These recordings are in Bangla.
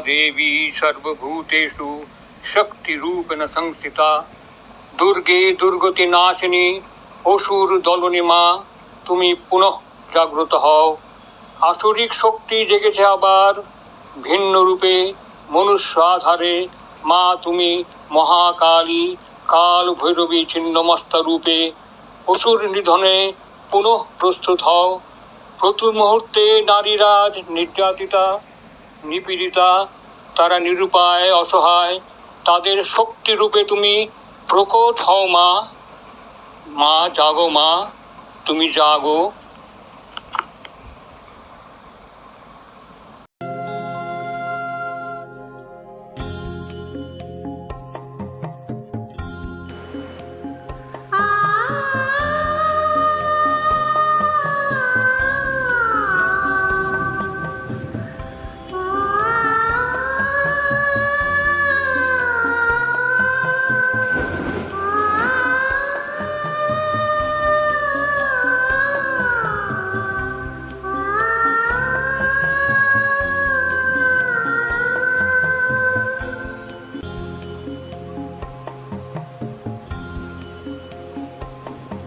দেবী সর্বভূতেষু শক্তিরূপেণ সংস্থিতা দুর্গে দুর্গতি নাশিনী অসুর দলনী মা তুমি পুনঃ জাগ্রত হও আসরিক শক্তি জেগেছে আবার ভিন্ন রূপে মনুষ্য আধারে মা তুমি মহাকালী কাল ভৈরবী ছিন্নমস্তা রূপে অসুর নিধনে পুনঃ প্রস্তুত হও প্রতি মুহূর্তে নারীরা আজ নির্যাতিতা নিপীড়িতা, তারা নিরুপায়, অসহায়, তাদের শক্তি রূপে তুমি প্রকট হও মা। মা, জাগো মা, তুমি জাগো।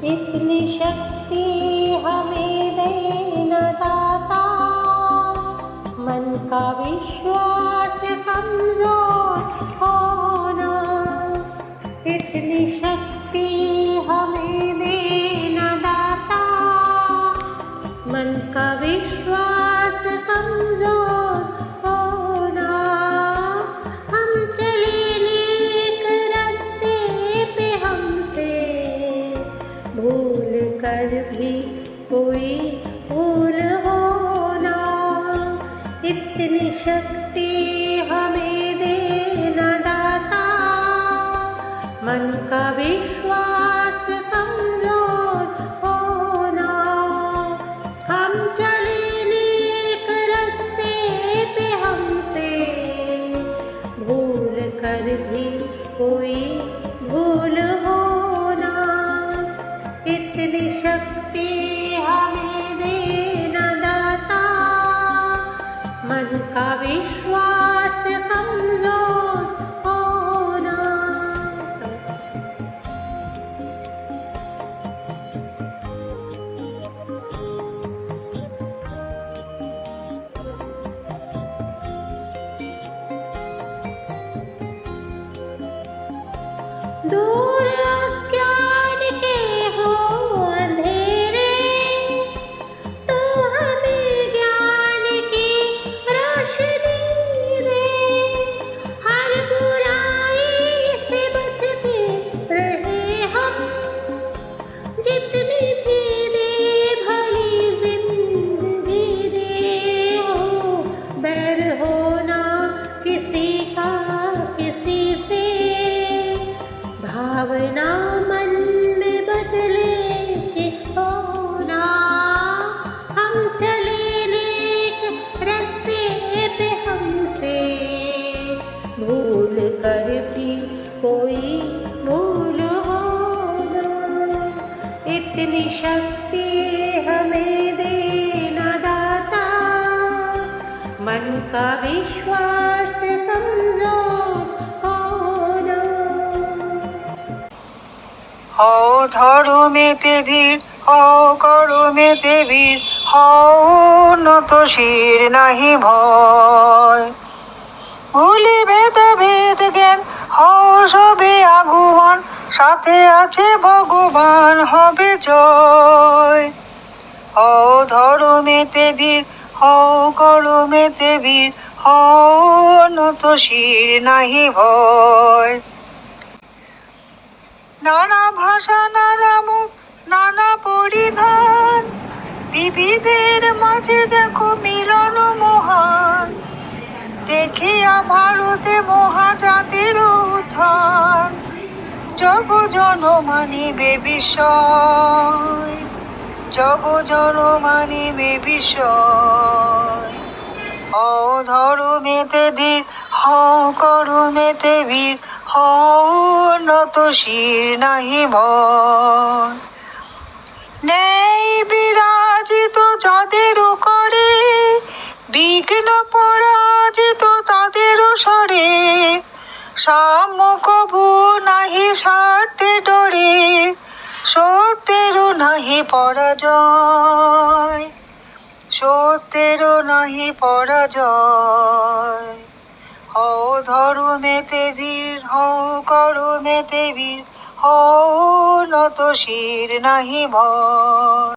इतनी शक्ति हमें देना दाता, मन का विश्वास कमज़ोर होना। इतनी शक्ति हमें देना दाता, मन का विश्वास कर भी कोई भूल होना इतनी शक्ति इतनी शक्ति देना दाता मन का विश्वास कमजोर होना दूर इतनी शक्ति हमें देना दाता मन का विश्वास कमजोर होना হও ধরো মেতে ধীর হও করো মেতে বীর হও নত শির নাহি ভয় সাথে আছে ভগবান হবে জয়। হও ধরো মেতে ধীর হও করো মেতে বীর, হও নত শির নাহি ভয়। নানা ভাষা, নানা মুখ, নানা পরিধান বিবিধের মাঝে দেখো মিলন মহান। দেখিয়া মহাজাতির উত্থান জগ জন মানিবে বিষয় জগ জন মানিবে বিষয় হও ধরো মেতে দিক হও করো মেতে ভিক হও নত শির নাহি ভয় নেই বিরাজিত যাদের করে বিঘ্ন পরাজিত তাদের স্বরে সাম্য কবু নাহি নাহি পরাজয়, সত্যেরও নাহি পরাজয়। হও ধর্মেতে ধীর, হও করমেতে বীর, হও নত শির নাহি ভয়।